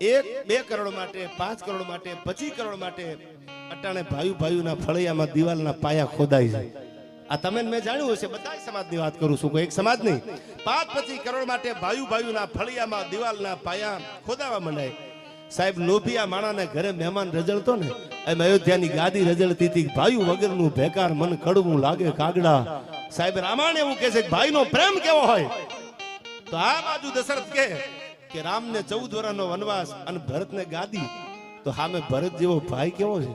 એક, બે કરોડ માટે, પાંચ કરોડ માટે, પચીસ કરોડ માટે અટાણે ભાઈ ભાઈઓના ફળિયામાં દિવાલના પાયા ખોદાઈ જાય. આ તમે મેં જાણ્યું હશે, બધા સમાજની વાત કરું છું એક સમાજ નહીં. પાંચ, પચીસ કરોડ માટે ભાઈ ભાઈઓના ફળિયામાં દિવાલના પાયા ખોદાવા મંડાય. સાહેબ, લોભિયા માણાને ઘરે મહેમાન રજળતો ને, એમ અયોધ્યાની ગાદી રજળતી હતી ભાઈ વગરનું ભેકાર મન કડવું લાગે કાગડા. સાહેબ, રામાયણ એવું કહે છે ભાઈનો પ્રેમ કેવો હોય? તો આ બાજુ દશરથ કે કે રામને ચૌદ વર્ષનો વનવાસ અને ભરતને ગાદી, તો સામે ભરત જેવો ભાઈ કેવો છે?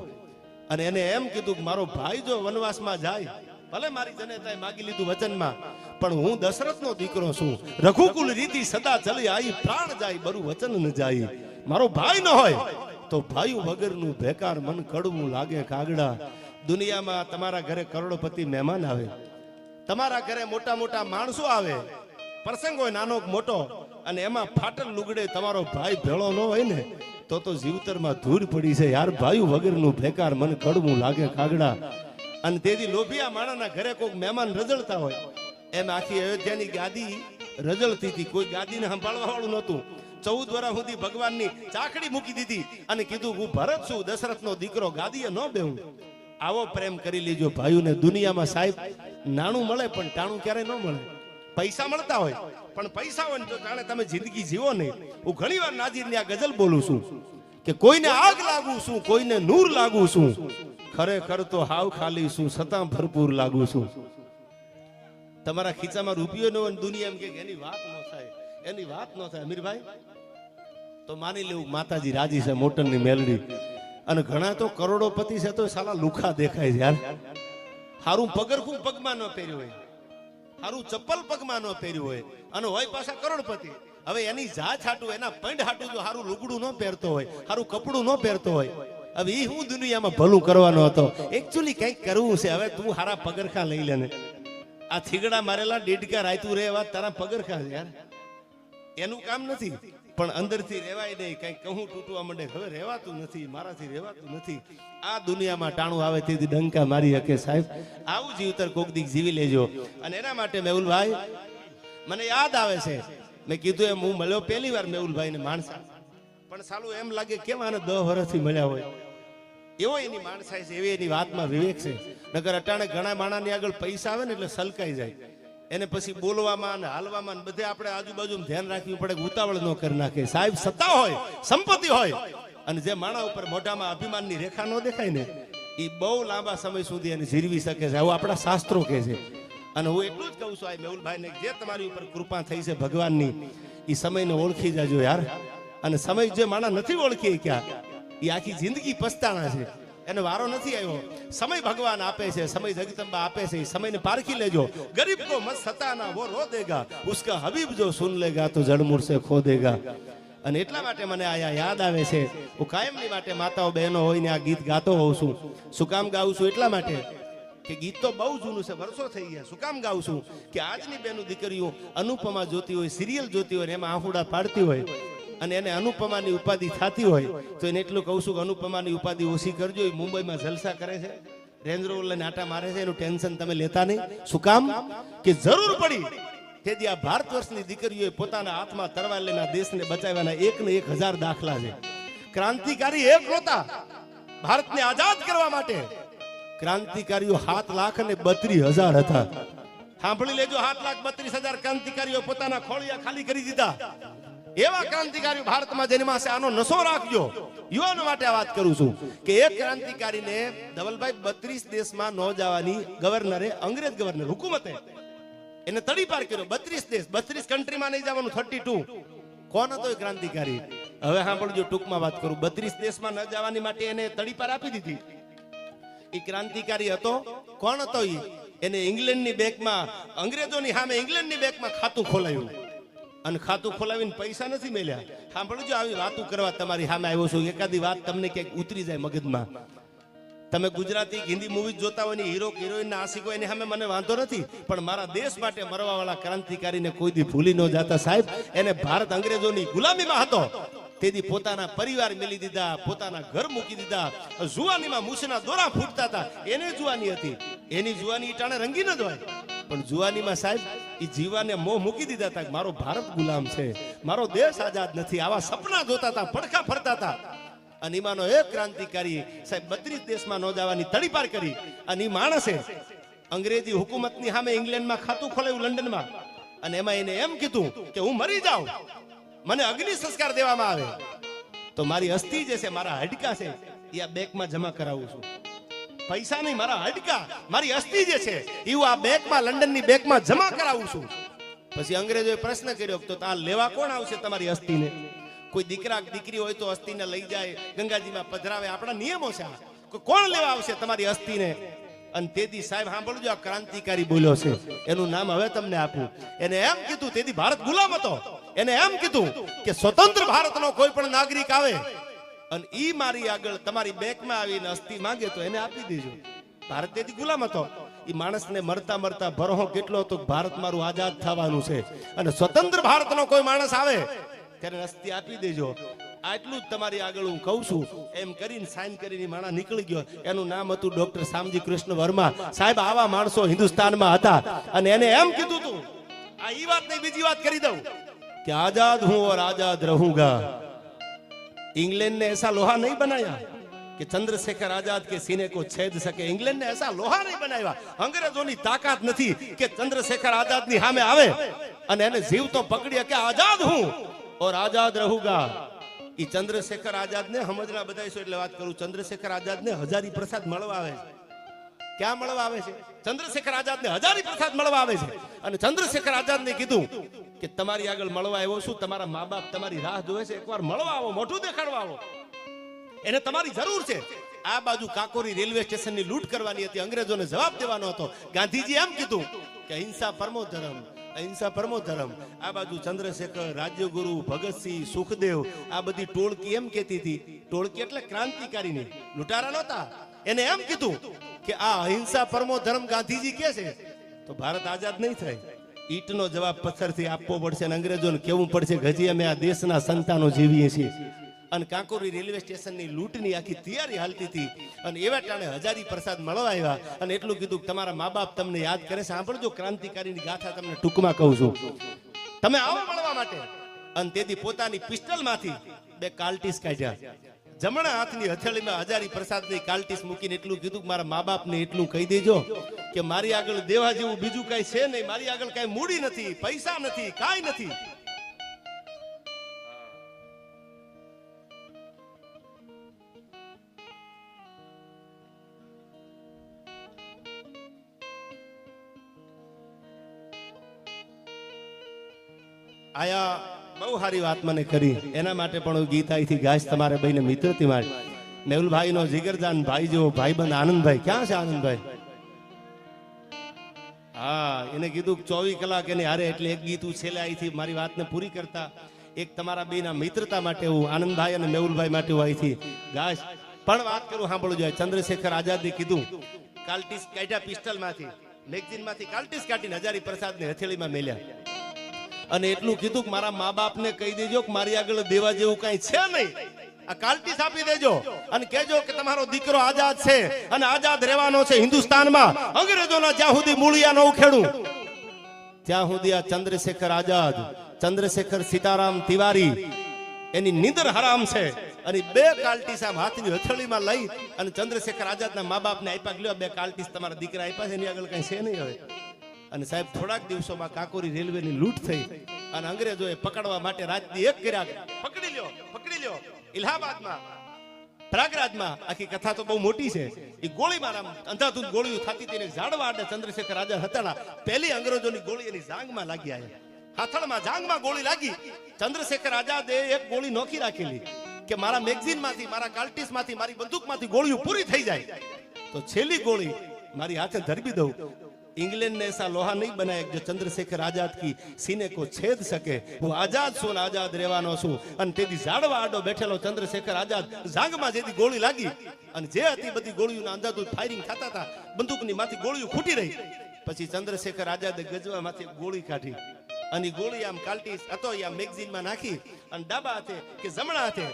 અને એને એમ કીધું મારો ભાઈ જો વનવાસમાં જાય, ભલે મારી જનેતાએ માગી લીધું વચનમાં, પણ હું દશરથનો દીકરો છું. રઘુકુલ રીતિ સદા ચલી આવી પ્રાણ જાય બરું વચન ન જાય. મારો ભાઈ ન હોય, તો ભાઈ વગરનું ભેકાર મન કડવું લાગે કાગડા. દુનિયામાં તમારા ઘરે કરોડપતિ મહેમાન આવે. તમારા ઘરે મોટા મોટા માણસો આવે. પ્રસંગ હોય નાનો મોટો અને એમાં ફાટલ લુગડે તમારો ભાઈ ભેળો ન હોય ને, તો તો જીવતરમાં ધૂળ પડી છે યાર. ભાઈ વગરનું ભેકાર મન કડવું લાગે કાગડા અને તેથી લોભિયા માણાના ઘરે કોઈક મહેમાન રજળતા હોય. એમ આખી અયોધ્યાની ગાદી રજળતી હતી. કોઈ ગાદીને સંભાળવા વાળું નહોતું. ચૌદ વર્ષ સુધી ભગવાનની ચાકડી મૂકી દીધી અને કીધું, હું ભરત છું, દશરથનો દીકરો ગાદીએ ન બેહું. આવો પ્રેમ કરી લેજો ભાઈઓને દુનિયામાં સાહેબ, નાણું મળે પણ ટાણું ક્યારેય ન મળે. પૈસા મળતા હોય. પણ પૈસા હોય ને તો જાણે તમે જિંદગી જીવો નહીં. હું ઘણી વાર નાજીરની આ ગઝલ બોલું છું કે કોઈને આગ લાગુ છું, કોઈને નૂર લાગુ છું. ખરેખર તો હાવ ખાલી છું છતાં ભરપૂર લાગુ છું. તમારા ખીચામાં રૂપિયો ન હોય દુનિયા એમ કે એની વાત ન થાય, એની વાત ન થાય. અમીરભાઈ, તો માની લેવું માતાજી રાજી છે મોટરની મેલડી. અને ઘણા તો કરોડોપતિ છે તો સાલા લુખા દેખાય છે, યાર. હારું પગરખું પગમાં ન પહેર્યું હોય. હારું ચપ્પલ પગમાં ન પહેર્યું હોય અને હોય પાછા કરોડપતિ. હવે એની જાત હાટું, એના પંડ હાટું જો હારું લુગડું ન પહેરતો હોય, હારું કપડું ન પહેરતો હોય, હવે એ હું દુનિયામાં ભલું કરવાનો હતો? એકચ્યુઅલી કંઈક કરવું છે, હવે તું હારા પગરખા લઈ લે આ થીગડા મારેલા ડેડકા રાયતું રે એવા તારા પગરખા યાર. એનું કામ નથી. પણ અંદરથી રેવાય નહીં કઈ કહું તૂટવા માંડે. હવે રહેવાતું નથી, મારાથી રહેવાતું નથી. આ દુનિયામાં ટાણું આવે તેથી ડંકા મારી શકે સાહેબ. આવું જીવતર કોક દીક જીવી લેજો. અને એના માટે મેહુલભાઈ, મને યાદ આવે છે, મેં કીધું એમ, હું મળ્યો પહેલી વાર મેહુલભાઈ ને માણસા પણ સાલું એમ લાગે કેમ આને દસ વર્ષથી મળ્યા હોય? એવો એની માણસાઈ છે, એવી એની વાતમાં વિવેક છે. નગર અટાણે ઘણા માણાની આગળ પૈસા આવે ને એટલે સલકાઈ જાય. એને પછી બોલવામાં અને હાલવામાં બધે આપણે આજુબાજુ ધ્યાન રાખવું પડે ઉતાવળ ન કરી નાખે. સાહેબ, સત્તા હોય, સંપત્તિ હોય, અને જે માણા ઉપર મોઢામાં અભિમાનની રેખા ન દેખાય ને એ બહુ લાંબા સમય સુધી એને જીરવી શકે છે. આવું આપણા શાસ્ત્રો કહે છે. અને હું એટલું જ કહું છું, આ મેહુલભાઈ ને જે તમારી ઉપર કૃપા થઈ છે ભગવાનની એ સમયને ઓળખી જાજો યાર. અને સમય જે માણા નથી ઓળખી ક્યાં એ આખી જિંદગી પસ્તાણા છે. એને વારો નથી આવ્યો. સમય ભગવાન આપે છે, સમય જગદંબા આપે છે સમયને પારખી લેજો. ગરીબ કો મત સતાના વો રો દેગા. ઉસકા હબીબ જો સુન લેગા તો જડમૂળ સે ખો દેગા. અને એટલા માટે મને આયા યાદ આવે છે, હું કાયમની માટે માતાઓ બહેનો હોય ને આ ગીત ગાતો હોઉં છું. શું કામ ગાઉં છું એટલા માટે કે ગીત તો બહુ જૂનું છે, વર્ષો થઈ ગયા. શું કામ ગાઉં છું કે આજની બેનું દીકરીઓ અનુપમા જોતી હોય, સિરિયલ જોતી હોય એમાં આંખુડા પાડતી હોય. અને એને અનુપમાની ઉપાધિ થતી હોય, તો એને એટલું કહું છું કે અનુપમાની ઉપાધિ ઓછી કરજો. એ મુંબઈમાં જલસા કરે છે રેન્જ રોવર લઈને આટા મારે છે, એનું ટેન્શન તમે લેતા નહીં. શું કામ? કે જરૂર પડી તેથી આ ભારત વર્ષની દીકરીઓએ પોતાના હાથમાં તરવાર લઈને દેશને બચાવવાના એક ને એક હજાર દાખલા છે. ક્રાંતિકારી એક નહોતા ભારતને આઝાદ કરવા માટે. ક્રાંતિકારીઓ સાત લાખ અને બત્રીસ હજાર હતા. સાંભળી લેજો, સાત લાખ બત્રીસ હજાર ક્રાંતિકારીઓ પોતાના ખોળિયા ખાલી કરી દીધા. એવા ક્રાંતિકારી ભારતમાં જેની પાસે આનો નશો રાખજો યુવાનો માટે વાત કરું છું કે એક ક્રાંતિકારીને ધવલભાઈ બત્રીસ દેશમાં ન જવાની ગવર્નરે, અંગ્રેજ ગવર્નર હુકુમતે એને તડીપાર કર્યો. બત્રીસ દેશ, બત્રીસ કન્ટ્રીમાં નહીં જવાનું થર્ટી ટુ કોણ હતો એ ક્રાંતિકારી? હવે સાંભળજો, ટૂંકમાં વાત કરું. બત્રીસ દેશમાં ન જવાની માટે એને તડી પાર આપી દીધી. એ ક્રાંતિકારી હતો. કોણ હતો એ એને ઇંગ્લેન્ડની બેંકમાં, અંગ્રેજોની સામે ઇંગ્લેન્ડની બેંકમાં ખાતું ખોલાયું. અને ખાતું ખોલાવીને પૈસા નથી મેલ્યા. સાંભળજો આવી વાતો કરવા તમારી સામે આવ્યો છું, એકાદી વાત તમને ક્યાંક ઉતરી જાય મગજમાં. તમે ગુજરાતી હિન્દી મૂવી જોતા હોય ને હીરો હિરોઈન ના આશિક, એની સામે મને વાંધો નથી. પણ મારા દેશ માટે મરવા વાળા ક્રાંતિકારીને કોઈ દી ભૂલી ન જાતા સાહેબ. એને ભારત અંગ્રેજોની ગુલામીમાં હતો. તેથી પોતાના પરિવાર મેલી દીધા, પોતાના ઘર મૂકી દીધા. જુવાનીમાં મૂછના દોરા ફૂટતા હતા. એને જુવાની હતી. એની જુવાની ટાણે ન જ હોય. પણ જુવાનીમાં સાહેબ એ જીવાને મોહ મૂકી દીધા હતા મારો ભારત ગુલામ છે, મારો દેશ આઝાદ નથી, આવા સપના જોતા હતા પડખા ફરતા હતા અને એમાંનો એક ક્રાંતિકારી સાહેબ બત્રીસ દેશમાં ન જવાની તડીપાર કરી. અને એ માણસે અંગ્રેજી હુકુમતની સામે ઇંગ્લેન્ડમાં ખાતું ખોલાવ્યું લંડનમાં. અને એમાં એને એમ કીધું કે હું મરી જાઉં, મને અગ્નિ સંસ્કાર દેવામાં આવે. તો મારી અસ્થિ જે છે, મારા હાડકા છે, એ આ બેંકમાં જમા કરાવું છું. પૈસા નહીં, મારા હાડકા, મારી અસ્થિ જે છે એ આ બેંકમાં, લંડનની બેંકમાં જમા કરાવું છું. પછી અંગ્રેજોએ પ્રશ્ન કર્યો તો આ લેવા કોણ આવશે તમારી અસ્થિને? કોઈ દીકરા દીકરી હોય તો અસ્થિને લઈ જાય, ગંગાજીમાં પધરાવે, આપણા નિયમો છે આ. કોણ લેવા આવશે તમારી અસ્થિને? અને તેથી સાહેબ સાંભળજો, આ ક્રાંતિકારી બોલ્યો છે. એનું નામ હવે તમને આપું. એને એમ કીધું તેથી ભારત ગુલામ હતો. એને એમ કીધું કે સ્વતંત્ર ભારતનો કોઈ પણ નાગરિક આવે અને ઈ મારી આગળ તમારી બેંકમાં આવીને અસ્થિ માંગે તો એને આપી દેજો. ભારત ગુલામ હતો. એ માણસને મરતા મરતા ભરો કેટલો હતો ભારત મારું આઝાદ થવાનું છે. અને સ્વતંત્ર ભારતનો કોઈ માણસ આવે ત્યારે અસ્થિ આપી દેજો. આટલું જ તમારી આગળ હું કહું છું. એમ કરીને સાઈન કરીને માણા નીકળી ગયો. એનું નામ હતું ડોક્ટર શામજી કૃષ્ણ વર્મા. સાહેબ, આવા માણસો હિન્દુસ્તાનમાં હતા. અને એને એમ કીધું તું, આ ઈ વાત નહીં બીજી વાત કરી દઉં કે આઝાદ હું ઓર આઝાદ રહूंगा इंग्लैंड ने ऐसा लोहा नहीं बनाया કે ચંદ્રશેખર આઝાદ કે સિને કો છેદ શકે ઇંગ્લેન્ડ ને એસા લોહા નહીં બનાવ્યા અંગ્રેજોની તાકાત નથી કે ચંદ્રશેખર આઝાદની સામે આવે અને એને જીવ તો પકડીએ કે આઝાદ હું ઓર આઝાદ રહુગા ઈ ચંદ્રશેખર આઝાદ ને સમજના બધાય એટલે વાત કરું ચંદ્રશેખર આઝાદ ને હજારી પ્રસાદ મળવા આવે છે ક્યાં મળવા આવે છે? ચંદ્રશેખર આઝાદ ને હજારી પ્રસાદ મળવા આવે છે. અને ચંદ્રશેખર આઝાદ ને કીધું કે તમારી આગળ મળવા આવ્યો છું, તમારા મા બાપ તમારી રાહ જોવે છે, એકવાર મળવા આવો, મોઢું દેખાડવા આવો. એને તમારી જરૂર છે. આ બાજુ કાકોરી રેલવે સ્ટેશનની લૂંટ કરવાની હતી, અંગ્રેજોને જવાબ દેવાનો હતો. ગાંધીજી એમ કીધું કે અહિંસા પરમો ધર્મ, અહિંસા પરમો ધર્મ. આ બાજુ ચંદ્રશેખર, રાજ્યગુરુ, ભગતસિંહ, સુખદેવ, આ બધી ટોળકી એમ કહેતી હતી. ટોળકી એટલે ક્રાંતિકારી ક્રાંતિકારીની. લૂંટારા નહોતા. એને એમ કીધું કે આ અહિંસા પરમો ધર્મ ગાંધીજી કે છે, તો ભારત આઝાદ નહીં થાય. ઈટનો જવાબ પથ્થરથી આપવો પડશે અને અંગ્રેજોને પડશે કે અમે આ દેશના સંતાનો જીવીએ છીએ. અને કાંકોરી રેલવે સ્ટેશનની લૂંટની આખી તૈયારી હાલતી હતી અને એવા ટાણે હજારી પ્રસાદ મળવા આવ્યા અને એટલું કીધું કે તમારા મા બાપ તમને યાદ કરે છે. સાંભળજો ક્રાંતિકારીની ગાથા તમને ટૂંકમાં કહું છું. તમે આવો મળવા માટે. અને તેથી પોતાની પિસ્ટલમાંથી બે કાલ્ટીસ કાઢ્યા. જમણા હાથની હથેળીમાં હજારી પ્રસાદની કાલટીસ મૂકીને એટલું કીધું મારા મા બાપને એટલું કહી દેજો કે મારી આગળ દેવા જેવું બીજું કઈ છે નહીં, મારી આગળ કઈ મૂડી નથી, પૈસા નથી, કાઈ નથી. આયા બહુ સારી વાત મને કરી. એના માટે પણ હું ગીત અહીંથી ગાઈશ તમારે ભાઈને મિત્રથી મેહુલભાઈ નો જીગરદાન ભાઈ જેવો ભાઈબંધ આનંદભાઈ. ક્યાં છે આનંદભાઈ? હા, એને કીધું ચોવીસ કલાક એની હારે એટલે એક ગીત હું છેલ્લે અહીંથી મારી વાતને પૂરી કરતા. એક તમારા બેના મિત્રતા માટે હું આનંદભાઈ અને મેહુલભાઈ માટે હું અહીંથી ગાઈશ. પણ વાત કરું સાંભળવું જોઈએ ચંદ્રશેખર આઝાદે કીધું કાલ્ટીસ કાઢ્યા પિસ્ટલમાંથી મેગઝીનમાંથી કાલ્ટીસ કાઢીને હજારી પ્રસાદને હથેળીમાં મેલ્યા. અને એટલું કીધું કે મારા મા બાપને કહી દેજો કે મારી આગળ દેવા જેવું કઈ છે નહીં. આ કાલ્ટીસ દેજો અને કહેજો કે તમારો દીકરો આઝાદ છે અને આઝાદ રહેવાનો છે હિન્દુસ્તાનમાં. અંગ્રેજોના જ્યાં સુધી મૂળિયા ન ઉખેડું. ત્યાં સુધી આ ચંદ્રશેખર આઝાદ, ચંદ્રશેખર સીતારામ તિવારી, એની નીંદર હરામ છે. અને બે કાલ્ટીસ આમ હાથની હથેળીમાં લઈ અને ચંદ્રશેખર આઝાદના મા બાપને આપ્યા લ્યો બે કાલ્ટીસ તમારા દીકરા આપ્યા છે, એની આગળ કઈ છે નહીં હવે. અને સાહેબ, થોડાક દિવસોમાં કાકોરી રેલવેની લૂંટ થઈ અને અંગ્રેજોએ પકડવા માટે રાજની એક કર્યા પકડી લ્યો પકડી લ્યો. ઇલાહાબાદમાં, પ્રયાગરાજમાં એની જાંગમાં લાગી આવ્યા હાથળમાં જાંગમાં ગોળી લાગી. ચંદ્રશેખર આઝાદે એક ગોળી નોખી રાખેલી કે મારા મેગઝીનમાંથી, મારા કાર્ટિસમાંથી મારી બંદૂકમાંથી ગોળીઓ પૂરી થઈ જાય. તો છેલ્લી ગોળી મારી હાથે ધરબી દઉં. इंग्लैंड ने ऐसा लोहा नहीं बनाया जो चंद्रशेखर आजाद की सीने को छेद सके હું આઝાદ છું ને આઝાદ રહેવાનો છું અને તેથી ઝાડવા આડો બેઠેલો ચંદ્રશેખર આઝાદ ઝાંગમાં જેથી ગોળી લાગી અને જે હતી બધી ગોળીઓના અંધાધૂંધ ફાયરિંગ થતા હતા બંદૂકની માંથી ગોળીઓ ફૂટી રહી પછી ચંદ્રશેખર આઝાદે ગજવામાંથી ગોળી કાઢી અને ઈ ગોળી આમ કાલ્ટી હતો એ આમ મેગઝીનમાં નાખી અને ડાબા હાથે કે જમણા હાથે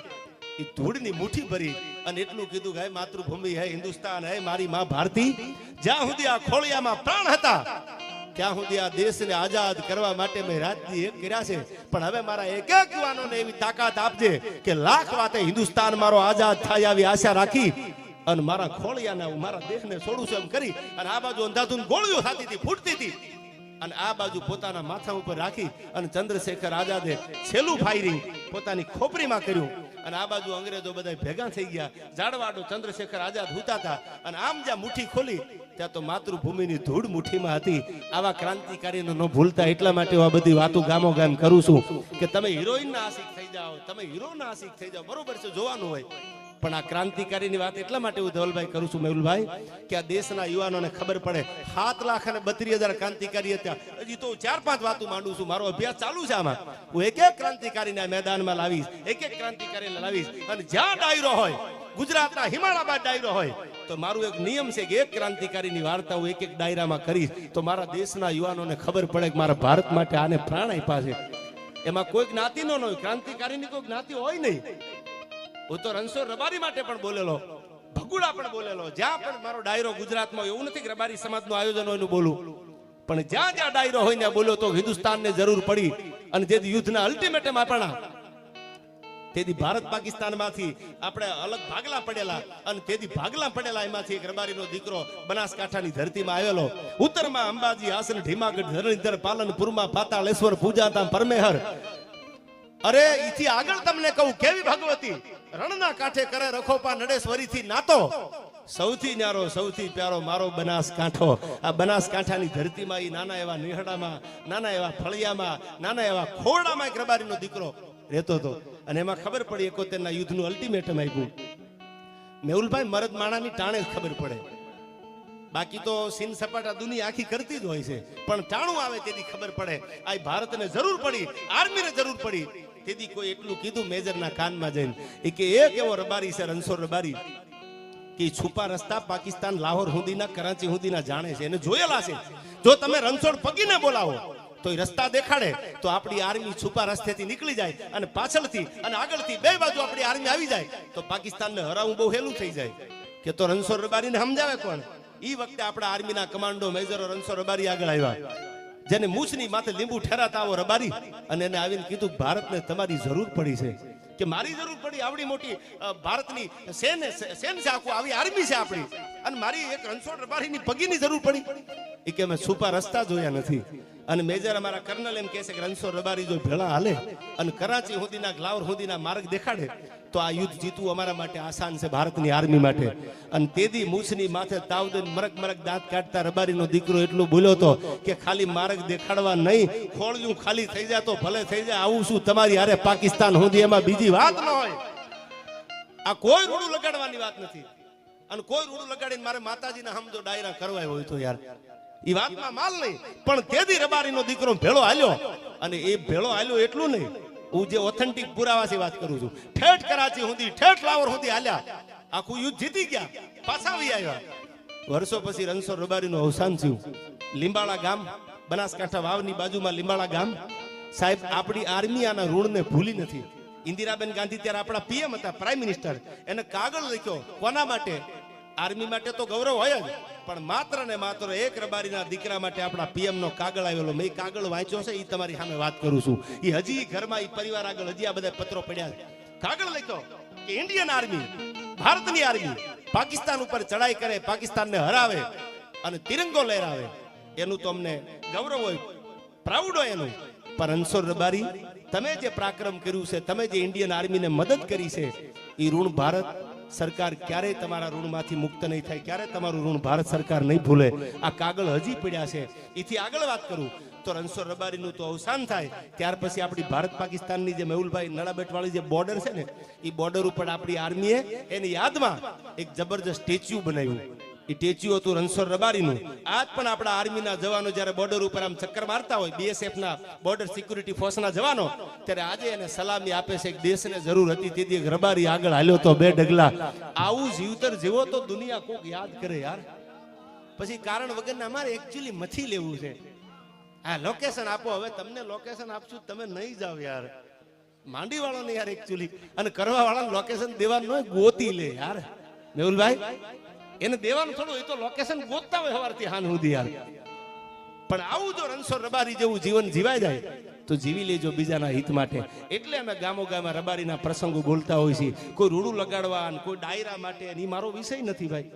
એ ધૂળની મુઠ્ઠી ભરી અને એટલું કીધું કે માતૃભૂમિ, હે હિન્દુસ્તાન, હે મારી માં ભારતી, જ્યાં સુધી આ ખોળિયામાં પ્રાણ હતા, ત્યાં સુધી આ દેશને આઝાદ કરવા માટે મેં રાજની એક કર્યા છે. પણ હવે મારા એક એક યુવાનોને એવી તાકાત આપજે કે લાખ વાતે હિન્દુસ્તાન મારો આઝાદ થાય આવી આશા રાખી અને મારા ખોળિયાને હું મારા દેશને છોડું છું એમ કરી અને આ બાજુ અંધાધૂન ગોળીઓ થતી હતી, ફૂટતી હતી. અને આ બાજુ પોતાના માથા ઉપર રાખી અને ચંદ્રશેખર આઝાદે છેલ્લું ફાયરિંગ પોતાની ખોપરીમાં કર્યું. અને આ બાજુ અંગ્રેજો બધા ભેગા થઈ ગયા. ઝાડવાડો ચંદ્રશેખર આઝાદ હુતા હતા અને આમ જ્યાં મુઠ્ઠી ખોલી, ત્યાં તો માતૃભૂમિની ધૂળ મુઠ્ઠીમાં હતી. આવા ક્રાંતિકારીને ન ભૂલતા એટલા માટે આ બધી વાતો ગામો ગામ કરું છું કે તમે હિરોઈનના આશિક થઈ જાઓ, તમે હીરોના આશિક થઈ જાઓ. બરોબર છે, જોવાનું હોય. પણ આ ક્રાંતિકારીની વાત એટલા માટે હું ધવલભાઈ કરું છું, મેહુલભાઈ, કે આ દેશના યુવાનોને ખબર પડે. સાત લાખ અને બત્રીસ હજાર ક્રાંતિકારી હતા. હજી તો ચાર પાંચ વાતો માંડું છું. મારો અભ્યાસ ચાલુ છે આમાં. હું એક એક ક્રાંતિકારીને મેદાનમાં લાવીશ, એક એક ક્રાંતિકારીને લાવીશ. અને જ્યાં ડાયરો હોય, ગુજરાતના હિમાળાબાદ ડાયરો હોય, તો મારું એક નિયમ છે કે એક ક્રાંતિકારીની વાર્તા હું એક એક ડાયરામાં કરીશ, તો મારા દેશના યુવાનોને ખબર પડે કે મારા ભારત માટે આને પ્રાણ આપ્યા છે. એમાં કોઈ જ્ઞાતિનો ન હોય. ક્રાંતિકારીની કોઈ જ્ઞાતિ હોય નહીં. હું તો રણછોડ રબારી માટે પણ બોલેલો. ભગુડા પણ બોલેલો. જ્યાં પણ મારો ડાયરો ગુજરાતમાં એવું નથી કે રબારી સમાજનું આયોજન હોય બોલું. પણ જ્યાં જ્યાં ડાયરો હોય ત્યાં બોલ્યો તો હિન્દુસ્તાનને જરૂર પડી અને જેથી યુદ્ધના અલ્ટિમેટમ આપણા. તેથી ભારત પાકિસ્તાનમાંથી આપણે અલગ ભાગલા પડેલા અને તેથી ભાગલા પડેલા એમાંથી એક રબારીનો દીકરો બનાસકાંઠાની ધરતીમાં આવેલો. ઉત્તરમાં અંબાજી આસન ઢીમાગઢ, ધરણીધર, પાલનપુરમાં પાતાળેશ્વર પૂજાતા પરમેહર. અરે, ઈથી આગળ તમને કહું, કેવી ભગવતી? રણના કાંઠે કરે રખોપા નડેશ્વરીથી નાતો. સૌથી ન્યારો, સૌથી પ્યારો મારો બનાસકાંઠો આ બનાસકાંઠાની ધરતીમાં એ નાના એવા નિહડામાં, નાના એવા ફળિયામાં, નાના એવા ખોરડામાં એક રબારીનો દીકરો રહેતો હતો. અને એમાં ખબર પડી એકોતેરના યુદ્ધનું અલ્ટિમેટમ આપ્યું. મેહુલભાઈ, મરદ માણાની ટાણે જ ખબર પડે. બાકી તો સીન સપાટા દુનિયા આખી કરતી જ હોય છે. પણ ટાણું આવે તેની ખબર પડે. આ ભારતને જરૂર પડી, આર્મીને જરૂર પડી. તેથી કોઈ એટલું કીધું મેજરના કાનમાં જઈને. એ કે એક એવો રબારી છે, રણછોડ રબારી, કે છુપા રસ્તા પાકિસ્તાન, લાહોર હુંદીના, કરાચી હુંદીના જાણે છે. એને જોયેલા છે. જો તમે રણછોડ પગીને બોલાવો, તો એ રસ્તા દેખાડે, તો આપણી આર્મી છુપા રસ્તેથી નીકળી જાય અને પાછળથી અને આગળથી બે બાજુ આપણી આર્મી આવી જાય, તો પાકિસ્તાનને હરાવવું બહુ હેલું થઈ જાય. કે તો રણછોડ રબારીને સમજાવે કોણ? એ વખતે આપણા આર્મીના કમાન્ડો, મેજરો રણછોડ રબારી આગળ આવ્યા. જેને મૂછની માથે લીંબુ ઠેરાતા આવો રબારી. અને એને આવીને કીધું, ભારતને તમારી જરૂર પડી છે. કે મારી જરૂર પડી, આવડી મોટી ભારતની સેન સેન છે આખું આવી આર્મી છે આપણી. અને મારી એક રણછોડ રબારીની પગીની જરૂર પડી. એ કે મેં સુપા રસ્તા જોયા નથી. અને મેજર અમારા કર્નલ એમ કહે છે કે રણછોડ રબારી જો ભેળા હાલે અને કરાચી સુધીના ગ્લાવર સુધીના માર્ગ દેખાડે તો આ યુદ્ધ જીતવું અમારા માટે આસાન છે ભારતની આર્મી માટે. અને તેદી મૂછની માથે તાવ મરક મરક દાંત કાઢતા રબારીનો દીકરો એટલો ભૂલ્યો હતો કે ખાલી માર્ગ દેખાડવા નહીં ખોળજું ખાલી થઈ જાય તો ભલે થઈ જાય, આવું શું તમારી હારે પાકિસ્તાન સુધી એમાં બીજી વાત ન હોય? આ કોઈ રૂડું લગાડવાની વાત નથી. અને કોઈ રૂડું લગાડીને મારે માતાજીના હમજો ડાયરા કરવા હોય તો યાર. ઈ વાતમાં માલ નહીં, પણ તેદી રબારીનો દીકરો ભેળો હાલ્યો. અને એ ભેળો હાલ્યો એટલું નહીં. હું જે ઓથેન્ટિક પુરાવાથી વાત કરું છું. ઠેઠ કરાચી સુધી ઠેઠ લાહોર સુધી હાલ્યા. આખું યુદ્ધ જીતી ગયા. પાછા આવી આવ્યા. વર્ષો પછી રણછોડ રબારીનું અવસાન થયું. લીંબાળા ગામ, બનાસકાંઠા વાવની બાજુમાં લીંબાળા ગામ. સાહેબ, આપણી આર્મી આના ઋણને ભૂલી નથી. ઇન્દિરાબેન ગાંધી ત્યારે આપણા પીએમ હતા, પ્રાઇમ મિનિસ્ટર. એને કાગળ લખ્યો, કોના માટે? આર્મી માટે તો ગૌરવ હોય જ. પણ માત્ર ને માત્ર એક રબારીના દીકરા માટે આપણા પીએમ નો કાગળ આવેલો. મેં કાગળ વાંચ્યો છે એ તમારી સામે વાત કરું છું. એ હજી ઘરમાં એ પરિવાર આગળ હજી આ બધા પત્રો પડ્યા કાગળ લખ્યો કે ઇન્ડિયન આર્મી ભારતની આર્મી પાકિસ્તાન ઉપર ચડાઈ કરે, પાકિસ્તાનને હરાવે અને તિરંગો લહેરાવે. એનું તો અમને ગૌરવ હોય, પ્રાઉડ હોય એનું. પણ અંસોર રબારી, તમે જે પરાક્રમ કર્યું છે, તમે જે ઇન્ડિયન આર્મીને મદદ કરી છે એ ઋણ ભારત સરકાર ક્યારેય તમારા ઋણમાંથી મુક્ત નહીં થાય ક્યારે તમારું ઋણ ભારત સરકાર નહીં ભૂલે. આ કાગળ હજી પડ્યા છે. એથી આગળ વાત કરું. તો રણછોડ રબારીનું તો અવસાન થાય. ત્યાર પછી આપણી ભારત પાકિસ્તાનની જે મેહુલભાઈ નળાબેટ વાળી જે બોર્ડર છે ને, એ બોર્ડર ઉપર આપણી આર્મીએ એની યાદમાં એક જબરજસ્ત સ્ટેચ્યુ બનાવ્યું. એ હતું રણછોડ રબારીનું. આજ પણ આપણા આર્મીના જવાનો જ્યારે બોર્ડર ઉપર આમ ચક્કર મારતા હોય બીએસએફ ના બોર્ડર સિક્યુરિટી ફોર્સના જવાનો, ત્યારે આજે એને સલામી આપે છે દેશને જરૂર હતી તેથી એક રબારી આગળ હાલ્યો તો બે ડગલા. આવું જીવતર જેવો તો દુનિયા કોક યાદ કરે યાર. પછી કારણ વગરના અમારે એકચ્યુઅલી મથી લેવું છે. હા લોકેશન આપો, હવે તમને લોકેશન આપશું, તમે નહીં જાવ યાર. માંડી વાળો ને યાર એકચ્યુઅલી અને કરવા વાળા લોકેશન દેવાનું ગોતી લે યાર. મેહુલભાઈ? એને દેવાનું થોડું એ તો લોકેશન ગોતતા હોય સવારથી હાન સુધી યાર પણ આવું જો રણછોડ રબારી જેવું જીવન જીવાય જાય, તો જીવી લેજો બીજાના હિત માટે. એટલે અમે ગામો ગામમાં રબારીના પ્રસંગો બોલતા હોય છે કોઈ રૂડું લગાડવા કોઈ ડાયરા માટે એ મારો વિષય નથી ભાઈ.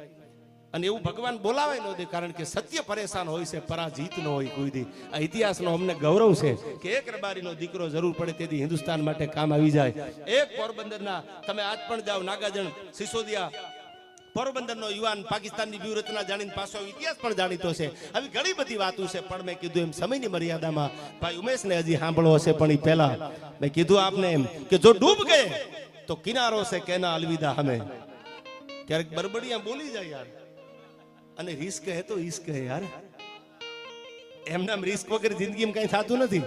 અને એવું ભગવાન બોલાવે ન કારણ કે સત્ય પરેશાન હોય છે, પરાજીત ન હોય કોઈ દી. આ ઇતિહાસનો અમને ગૌરવ છે કે એક રબારીનો દીકરો જરૂર પડે તેથી હિન્દુસ્તાન માટે કામ આવી જાય. એક પોરબંદરના તમે આજ પણ જાઓ, નાગાજણ, સિસોદિયા પોરબંદરનો યુવાન પાકિસ્તાનની વ્યૂહરચના જાણીને પાછો ઇતિહાસ પણ જાણીતો છે. આવી ઘણી બધી વાતો છે, પણ મેં કીધું એમ સમયની મર્યાદામાં ભાઈ ઉમેશને હજી સાંભળવો હશે, પણ એ પહેલા મેં કીધું આપને એમ કે જો ડૂબ ગયે, તો કિનારો છે કેના અલવિદા હમે. ક્યારેક બરબડિયા બોલી જાય યાર. અને રિસ્ક હે તો ઇશ્ક હે યાર. એમના રિસ્ક વગર જિંદગીમાં કઈ થતું નથી.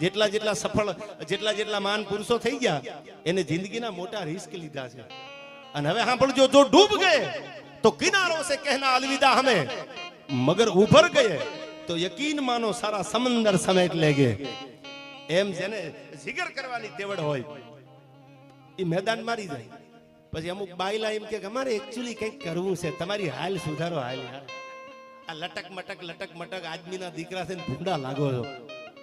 જેટલા જેટલા સફળ, જેટલા જેટલા માન પુરુષો થઈ ગયા, એને જિંદગીના મોટા રિસ્ક લીધા છે. અને હવે સાંભળજો, જો ડૂબ ગયે, તો કિનારો સે કહેના અલવિદા હમે. મગર ઉભર ગયે, તો યકીન માનો સારા સમંદર સમેટ લેગે. એમ જેને જીગર કરવાની દેવડ હોય એ મેદાન મારી જાય. પછી અમુક બાયલા એમ કે અમારે એકચ્યુઅલી કંઈક કરવું છે, તમારી હાલ સુધારો હાલ. આ લટક મટક લટક મટક આદમીના દીકરા છે ભૂંડા લાગો છો.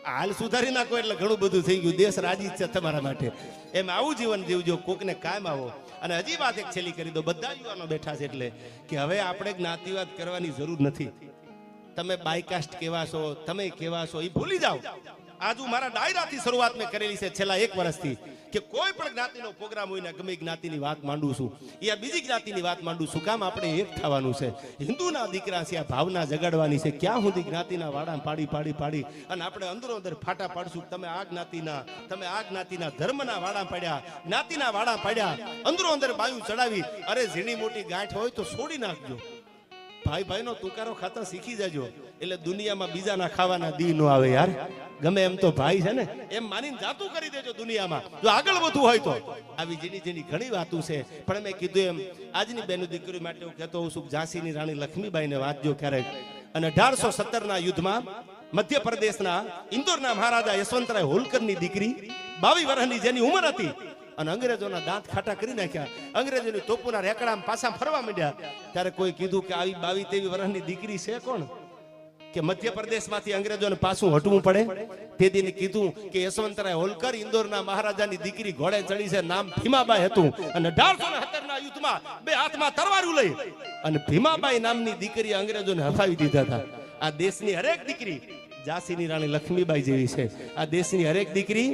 હાલ સુધારી નાખો એટલે ઘણું બધું થઈ ગયું. દેશ રાજી છે તમારા માટે. એમ આવું જીવન જીવજો, કોકને કાયમ આવો. અને હજી વાત એક છેલ્લી કરી દો બધા યુવાનો બેઠા છે એટલે કે હવે આપણે જ્ઞાતિવાદ કરવાની જરૂર નથી. તમે બાયકાસ્ટ કેવા છો, તમે કેવા છો, એ ભૂલી જાઓ. આજ મારા ડાયરાથી શરૂઆત મેં કરેલી છે છેલ્લા એક વર્ષથી કે કોઈ પણ જ્ઞાતિનો પ્રોગ્રામ હોય ને, ગમે એ જ્ઞાતિની વાત માંડું છું, યા બીજી જ્ઞાતિની વાત માંડું છું, કામ આપણે એક થવાનું છે. હિન્દુના દીકરા છે, આ ભાવના જગાડવાની છે, ક્યાં સુધી જ્ઞાતિના વાડા પાડી પાડી પાડી અને આપણે અંદરો અંદર ફાટા પાડશું તમે આ જ્ઞાતિના, તમે આ જ્ઞાતિના ધર્મના વાડા પાડ્યા, જ્ઞાતિના વાડા પાડ્યા, અંદરો અંદર બાયું ચડાવી, અરે ઝીણી મોટી ગાંઠ હોય તો છોડી નાખજો. ભાઈ ભાઈનો તુકારો ખાતા શીખી જજો. એટલે દુનિયામાં બીજાના ખાવાના દી નો આવે યાર. ગમે એમ તો ભાઈ છે ને, એમ માનીને જાતું કરી દેજો દુનિયામાં. જો આગળ વધવું હોય તો. આવી જીની જીની ઘણી વાતો છે. પણ મેં કીધું એમ, આજની બેનો દીકરી માટે હું કહેતો હોઉં છું, ઝાંસીની રાણી લક્ષ્મીબાઈને વાંચજો ક્યારેક. અને અઢારસો સત્તરના યુદ્ધમાં મધ્યપ્રદેશના ઇન્દોરના મહારાજા યશવંતરાય હોલકરની દીકરી બાવી વર્ષની જેની ઉંમર હતી અને અંગ્રેજોના દાંત ખાટા કરી નાખ્યા. અંગ્રેજોની તોપોના રેકડામાં પાછા ફરવા માંડ્યા. ત્યારે કોઈ કીધું કે આવી બાવી તેવી વર્ષની દીકરી છે કોણ? કે મધ્યપ્રદેશમાંથી અંગ્રેજોને પાછું હટવું પડે? તેદીને કીધું કે યશવંતરાય હોલકર ઇન્દોરના મહારાજાની દીકરી ઘોડે ચડી છે, નામ ભીમાબાઈ હતું. અને અઢારસો ને સત્તરના યુદ્ધમાં બે હાથમાં તરવારું લઈ અને ભીમાબાઈ નામની દીકરી અંગ્રેજોને હફાવી દીધા હતા. આ દેશની હરેક દીકરી ઝાંસીની રાણી લક્ષ્મીબાઈ જેવી છે. આ દેશની હરેક દીકરી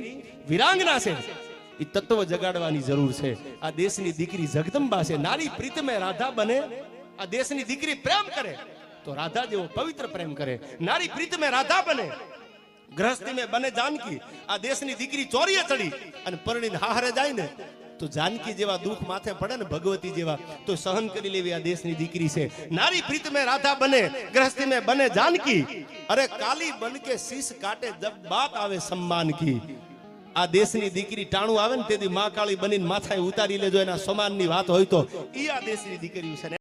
વિરાંગના છે. એ તત્વ જગાડવાની જરૂર છે. આ દેશની દીકરી જગદંબા છે. નારી પ્રીતમે રાધા બને, આ દેશની દીકરી પ્રેમ કરે, તો રાધા જેવો પવિત્ર પ્રેમ કરે. નારી પ્રીતમે રાધા બને ગ્રહસ્થી મેં બને જાનકી. આ દેશની દીકરી ચોરીએ ચડી અને પરણીને હારે જાય ને, તો જાનકી જેવા દુઃખ માથે પડે ને ભગવતી જેવા, તો સહન કરી લેવી આ દેશની દીકરી છે. નારી પ્રીત મેં રાધા બને ગ્રહસ્થી મેં બને જાનકી. અરે કાલી બન કે શીશ કાટે જબ બાત આવે સમ્માન કી આ દેશની દીકરી ટાણું આવે ને તેથી મા કાળી બનીને માથાએ ઉતારી લેજો, એના સમાનની વાત હોય તો. એ આ દેશની દીકરી છે.